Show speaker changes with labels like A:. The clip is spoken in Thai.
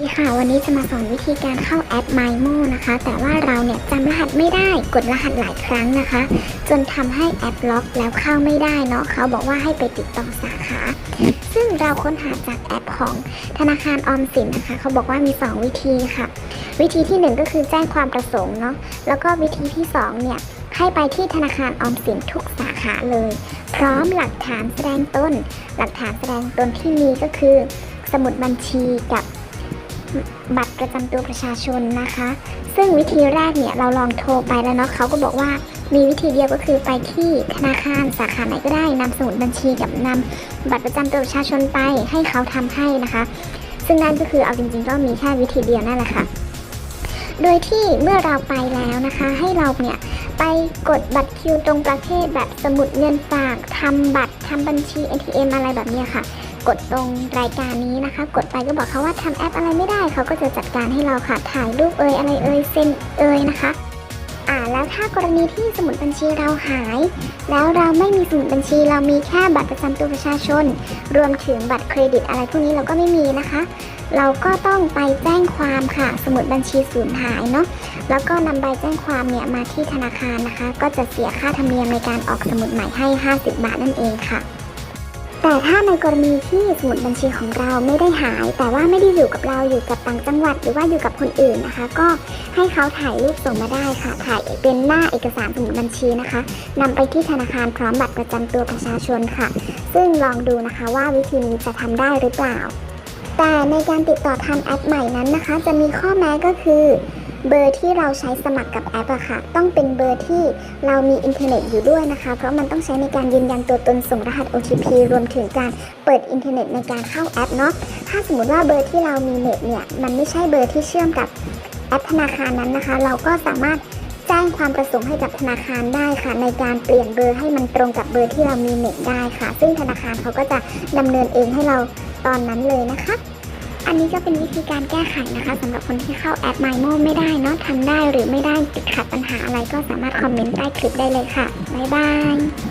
A: สวัสดีค่ะ วันนี้จะมาสอนวิธีการเข้าแอป MyMo นะคะ แต่ว่าเราเนี่ยจำรหัสไม่ได้ กดรหัสหลายครั้งนะคะ จนทำให้แอปล็อกแล้วเข้าไม่ได้เนาะ เขาบอกว่าให้ไปติดต่อสาขา ซึ่งเราค้นหาจากแอปของธนาคารออมสินนะคะ เขาบอกว่ามี 2 วิธีค่ะ วิธีที่ 1 ก็คือแจ้งความประสงค์เนาะ แล้วก็วิธีที่ 2 เนี่ยให้ไปที่ธนาคารออมสินทุกสาขาเลย พร้อมหลักฐานแสดงต้น หลักฐานแสดงตนที่มีก็คือ สมุดบัญชีกับ บัตรประจำตัวประชาชนนะคะ ซึ่งวิธีแรกเนี่ยเราลองโทรไปแล้วเนาะเขาก็บอกว่ามีวิธีเดียวก็คือไปที่ธนาคารสาขาไหนก็ได้นำสมุดบัญชีกับนำบัตรประจำตัวประชาชนไปให้เขาทำให้นะคะ ซึ่งนั่นก็คือเอาจริงๆ ก็มีแค่วิธีเดียวนั่นแหละค่ะโดยที่เมื่อเราไปแล้วนะคะ ให้เราเนี่ยไปกดบัตรคิวตรงประเภทแบบสมุดเงินฝากทำบัตรทำบัญชี ATM อะไรแบบนี้ค่ะ กดตรงรายการนี้นะคะ กดไปก็บอกเขาว่าทำแอปอะไรไม่ได้เขาก็จะจัดการให้เราค่ะถ่ายรูปเอ่ยอะไรเอ่ยเซ็นเอ่ยนะคะอ่าแล้วถ้ากรณีที่สมุดบัญชีเราหาย แล้วเราไม่มีสมุดบัญชีเรามีแค่บัตรประจำตัวประชาชน รวมถึงบัตรเครดิตอะไรพวกนี้เราก็ไม่มีนะคะ เราก็ต้องไปแจ้งความค่ะ สมุดบัญชีสูญหายเนาะแล้วก็นำใบแจ้งความเนี่ยมาที่ธนาคารนะคะ ก็จะเสียค่าธรรมเนียมในการออกสมุดใหม่ให้ 50 บาทนั่นเองค่ะ แต่ถ้าในกรณีที่สมุดบัญชีของเราไม่ได้หาย แต่ว่าไม่ได้อยู่กับเราอยู่กับต่างจังหวัด หรือว่าอยู่กับคนอื่นนะคะ ก็ให้เขาถ่ายรูปส่งมาได้ค่ะ ถ่ายเป็นหน้าเอกสารสมุดบัญชีนะคะนำไปที่ธนาคารพร้อมบัตรประจำตัวประชาชนค่ะ ซึ่งลองดูนะคะว่าวิธีนี้จะทำได้หรือเปล่า แต่ในการติดต่อทำแอปใหม่นั้นนะคะ จะมีข้อแม้ก็คือ เบอร์ที่เราใช้สมัครกับแอปอะค่ะ ต้องเป็นเบอร์ที่เรามีอินเทอร์เน็ตอยู่ด้วยนะคะ เพราะมันต้องใช้ในการยืนยันตัวตนส่งรหัส OTP รวมถึงการเปิดอินเทอร์เน็ตในการเข้าแอปเนาะถ้าสมมติว่าเบอร์ที่เรามีเน็ตเนี่ยมันไม่ใช่เบอร์ที่เชื่อมกับแอปธนาคารนั้นนะคะ เราก็สามารถแจ้งความประสงค์ให้กับธนาคารได้ค่ะ ในการเปลี่ยนเบอร์ให้มันตรงกับเบอร์ที่เรามีเน็ตได้ค่ะ ซึ่งธนาคารเขาก็จะดำเนินเองให้เราตอนนั้นเลยนะคะ อันนี้ก็เป็นวิธีการแก้ไขนะคะสำหรับคนที่เข้าแอป MyMo ไม่ได้เนาะทำได้หรือไม่ได้ติดขัดปัญหาอะไรก็สามารถคอมเมนต์ใต้คลิปได้เลยค่ะ บ๊ายบาย